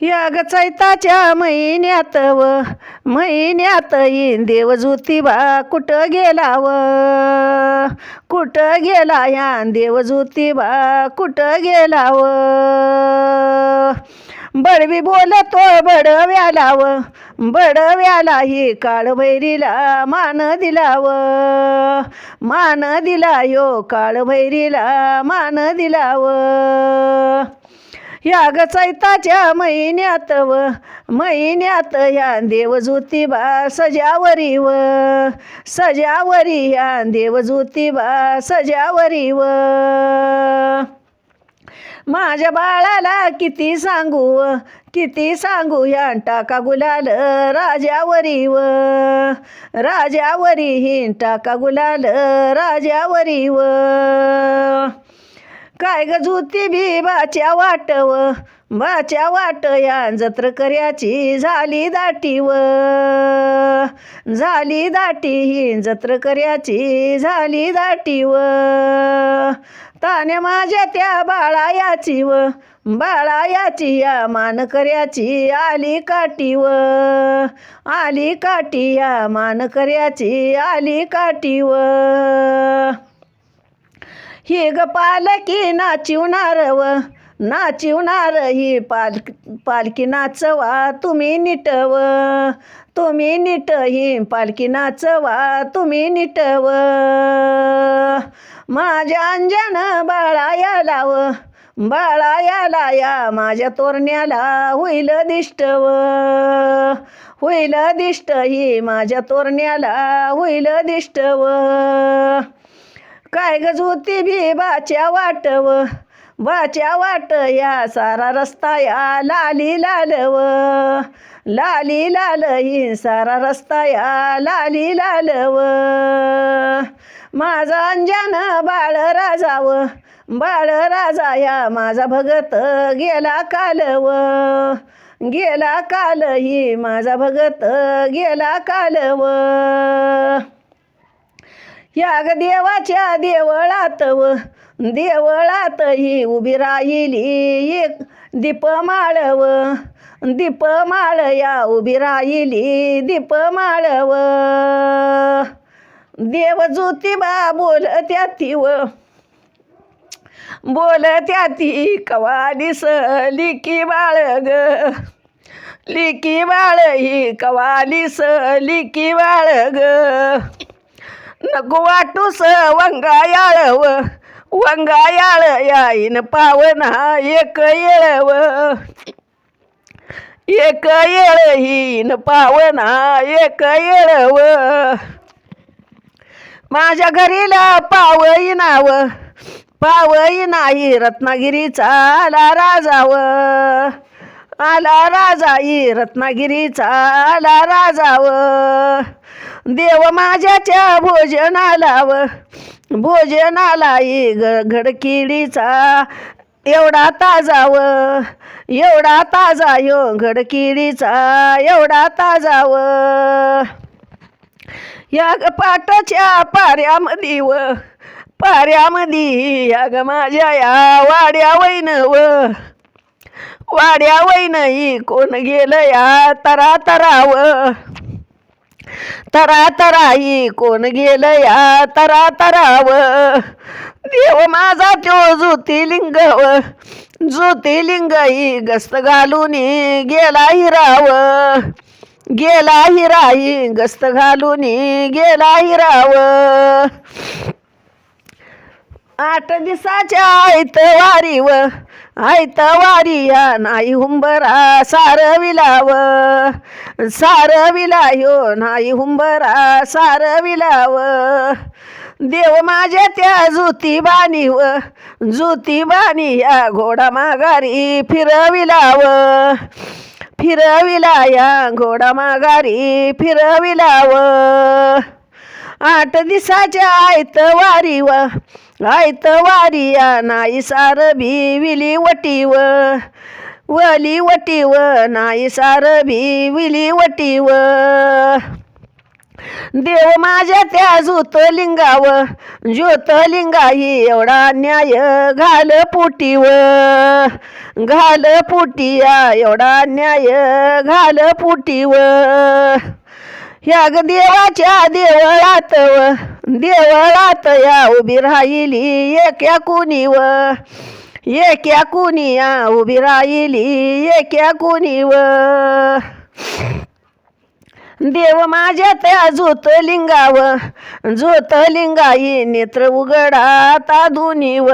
या ग चैताच्या महिन्यात व महिन्यात येईन देव ज्योतिबा कुठं गेला व कुठं गेला या देव ज्योतिबा कुठं गेला व बडवी बोलतो बडव्याला व बडव्याला ही काळभैरीला मान दिला व मान दिला यो काळभैरीला मान दिला व या ग चैताच्या महिन्यात व महिन्यात या देव ज्योतिबा सजावरी व सजावरी या देव ज्योतिबा सजावरी व माझ्या बाळाला किती सांगू व, किती सांगू या टाका गुलाल राजावरी व राजावरी हिं टाका गुलाल राजावरी व काय ग जुती बी बाच्या वाटव? बाच्या वाट या जत्र कर्याची झाली दाटी व झाली दाटी ही जत्र कर्याची झाली दाटी व ताने माझ्या त्या बाळा याची व बाळा याची या मानकऱ्याची आली काटी व आली काटी या मानकऱ्याची आली काटी व ही ग पालकी नाचिवणार व नाचिवणार ही पाल पालखी नाचवा तुम्ही निटव तुम्ही निट ही पालखी नाचवा तुम्ही निटव माझ्या अंजन बाळा लाव बाळा लाया या माझ्या तोरण्याला होईल दिष्टव होईल दिष्ट ही माझ्या तोरण्याला होईल दिष्टव काय गजूती भी बाच्या वाटव बाच्या वाट या सारा रस्ता या लाली लालव लाली लाल ही सारा रस्ता या लाली लालव माझा अंजन बाळ राजाव बाळ राजा या माझा भगत गेला कालव गेला काल ही माझा भगत गेला कालव या ग देवाच्या देवळात व देवळात ही उभी राहिली एक दीपमाळव. दीपमाळ या उभी राहिली दीपमाळव. देव ज्योतिबा बोल त्याती व बोल त्याती कवा दिसली लिकी बाळ ग? लिकी बाळ ही कवा दिस लिकी बाळ ग? नको वाटूस वंगायाळव. वंगायाळ याईन पावना एक येळव. एक येळ हीन पावना एक येळव. माझ्या घरीला पावई नाव. पावई नाही रत्नागिरीचा आला राजाव. आला राजा ही रत्नागिरीचा आला राजाव. देव माझ्याच्या भोजनाला व भोजनाला ग घडकिडीचा एवढा ताजा व एवढा ताजा यो घडकिडीचा एवढा ताजा व. या पाटाच्या पाऱ्यामध्ये व पाऱ्यामध्ये या ग माझ्या या वाड्या वैन व. वाड्या वैन कोण गेलं या तरा तराव तरा तराई कोण गेलं या तरा तराव? देव माझा तो ज्योतिलिंग व ज्योतिलिंग ही गस्त घालून गेला हिराव. गेला हिराई गस्त घालून गेला हिराव. आठ दिसाच्या आयत वारी व आयतवारी या नाही हुंबरा सारविलाव सारविला यो नाही हुंबरा सारविलाव देव माझ्या त्या ज्योतिबानी व ज्योतिबानी या घोडा माघारी फिरविलाव फिरविला या घोडा माघारी फिरविलाव आठ दिसाच्या आयत वारी व आयत वारिया नाही सार भी विली वटी व वली वटीव नाही सार भी विली देव माझ्या त्या ज्योतलिंगाव ज्योतलिंगाही एवढा न्याय घाल पुटीव. घाल पुटिया एवढा न्याय घाल पुटीव. ह्या देवाच्या देवळात व देवळात या उभी राहिली एक्या कुणीव एक्या कुणिया उभी राहिली एक्या कुणीव देव माझ्या त्या ज्योतलिंगाव ज्योतलिंगाई नेत्र उघडा आता दोन्हीव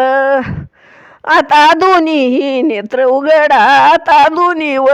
आता दोन्ही नेत्र उघडा आता दोन्हीव